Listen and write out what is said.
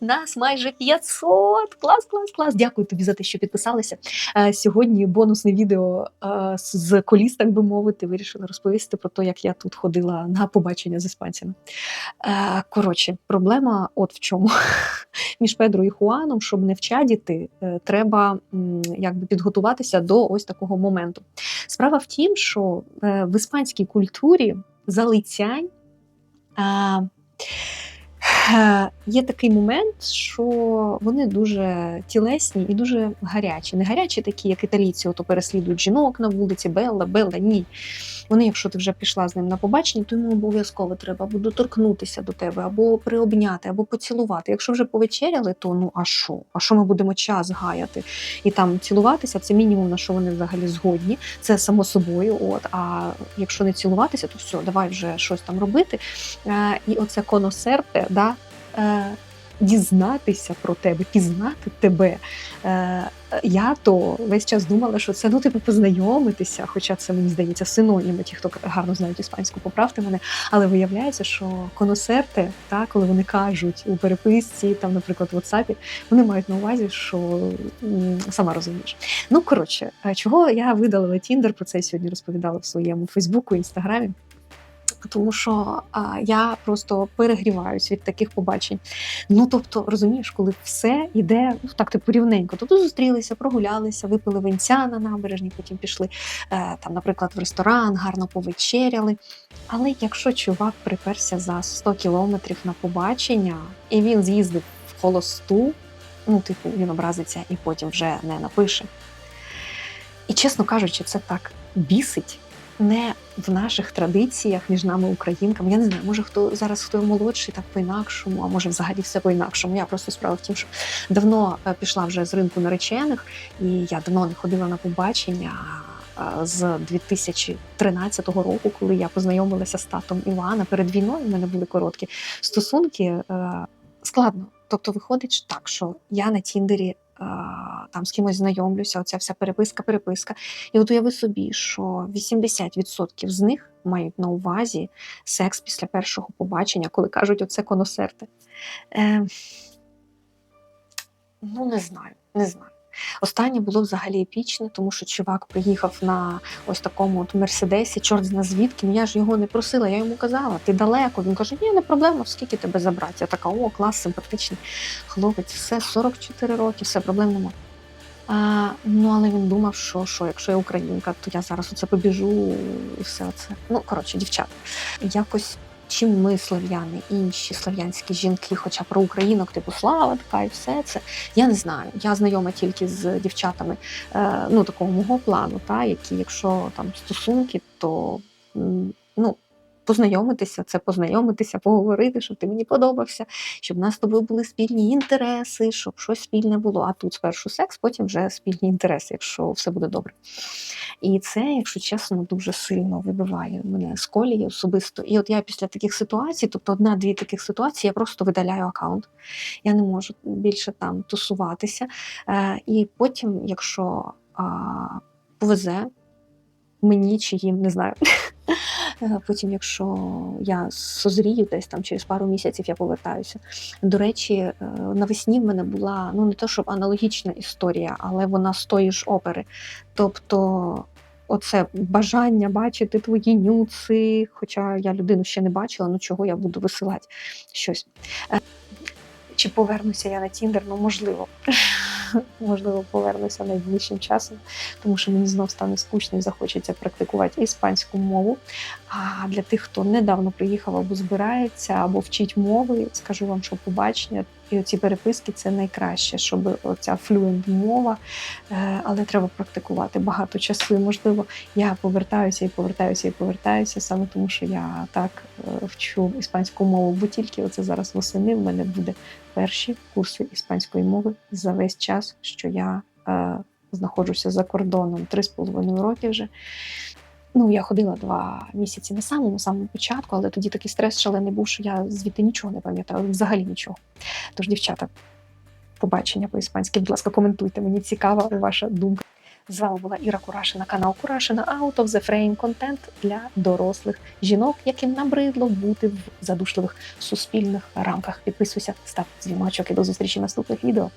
нас майже 500. Клас, клас, клас. Дякую тобі за те, що підписалися. Е, Сьогодні бонусне відео е, з- коліс, так би мовити, вирішила розповісти про те, як я тут ходила на побачення з іспанцями. Е, Коротше, проблема от в чому. Між Педро і Хуаном, щоб не вчадіти, треба якби підготуватися до ось такого моменту. Справа в тім, що в іспанській культурі залицянь. Е, Є такий момент, що вони дуже тілесні і дуже гарячі. Не гарячі такі, як італійці, ото переслідують жінок на вулиці, Белла, Белла. Ні. Вони, якщо ти вже пішла з ним на побачення, то йому обов'язково треба або доторкнутися до тебе, або приобняти, або поцілувати. Якщо вже повечеряли, то ну а що? А що ми будемо час гаяти? І там цілуватися це мінімум, на що вони взагалі згодні. Це само собою. От а якщо не цілуватися, то все, давай вже щось там робити. Е, і оце коносерте, да, дізнатися про тебе, пізнати тебе. Е, я то весь час думала, що це ну типу познайомитися, хоча це мені здається синоніми, ті, хто гарно знають іспанську, поправте мене. Але виявляється, що коносерти, та, коли вони кажуть у переписці, там, наприклад, в WhatsApp, вони мають на увазі, що сама розумієш. Ну коротше, е, чого я видалила Тіндер, про це сьогодні розповідала в своєму Фейсбуку, Інстаграмі. Тому що а, я просто перегріваюсь від таких побачень. Ну тобто, розумієш, коли все йде ну так типу рівненько. Тобто зустрілися, прогулялися, випили винця на набережні, потім пішли е, там, наприклад, в ресторан, гарно повечеряли. Але якщо чувак приперся за 100 кілометрів на побачення, і він з'їздив в холосту, ну, типу, він образиться і потім вже не напише. І чесно кажучи, це так бісить не в наших традиціях між нами, українками. Я не знаю, може хто зараз хто молодший, так по-інакшому, а може взагалі все по-інакшому. Я просто справа в тім, що давно е, пішла вже з ринку наречених, і я давно не ходила на побачення. З 2013 року, коли я познайомилася з татом Івана перед війною, в мене були короткі стосунки. е, Складно. Тобто, виходить так, що я на Тіндері там з кимось знайомлюся, оця вся переписка, переписка. І от уяви собі, що 80% з них мають на увазі секс після першого побачення, коли кажуть оце коносерти. Е, ну, не знаю, не знаю. Останнє було взагалі епічне, тому що чувак приїхав на ось такому от мерседесі, чорт зна звідки. ну, Я ж його не просила, я йому казала, ти далеко. Він каже, ні, не проблема, скільки тебе забрати. Я така, о, клас, симпатичний хлопець, все, 44 роки, все, проблем немає. А, ну, але він думав, що, що якщо я українка, то я зараз оце побіжу і все це. Ну, коротше, дівчата. Якось чим ми, слов'яни, інші слов'янські жінки, хоча про українок, типу слава така і все це. Я не знаю. Я знайома тільки з дівчатами е, ну, такого мого плану, та, які, якщо там стосунки, то. Познайомитися, це познайомитися, поговорити, щоб ти мені подобався, щоб в нас з тобою були спільні інтереси, щоб щось спільне було. А тут спершу секс, потім вже спільні інтереси, якщо все буде добре. І це, якщо чесно, дуже сильно вибиває мене з колії особисто. І от я після таких ситуацій, тобто одна-дві таких ситуації, я просто видаляю аккаунт. Я не можу більше там тусуватися. Е, і потім, якщо повезе мені чи їм, не знаю. Е, Потім, якщо я созрію десь там через пару місяців, я повертаюся. До речі, е, навесні в мене була ну не то, щоб аналогічна історія, але вона з тої ж опери. Тобто, оце бажання бачити твої нюци, хоча я людину ще не бачила, ну чого я буду висилати щось. Е, Чи повернуся я на Тіндер? Ну, можливо. Можливо, повернуся найближчим часом, тому що мені знов стане скучно і захочеться практикувати іспанську мову. А для тих, хто недавно приїхав або збирається, або вчить мови, скажу вам, що побачення і оці переписки це найкраще, щоб оця флюент мова, е, але треба практикувати багато часу. І, можливо, я повертаюся і повертаюся і повертаюся саме тому, що я так е, вчу іспанську мову, бо тільки оце зараз восени в мене буде перші курси іспанської мови за весь час, що я е, знаходжуся за кордоном три з половиною роки вже. Ну, я ходила два місяці на самому самому початку, але тоді такий стрес шалений був, що я звідти нічого не пам'ятаю, взагалі нічого. Тож, дівчата, побачення по-іспанськи, будь ласка, коментуйте. Мені цікава ваша думка. З вами була Іра Курашина, канал Курашина Out of the Frame контент для дорослих жінок, яким набридло бути в задушливих суспільних рамках. Підписуйся, став дзвіночок і до зустрічі в наступних відео.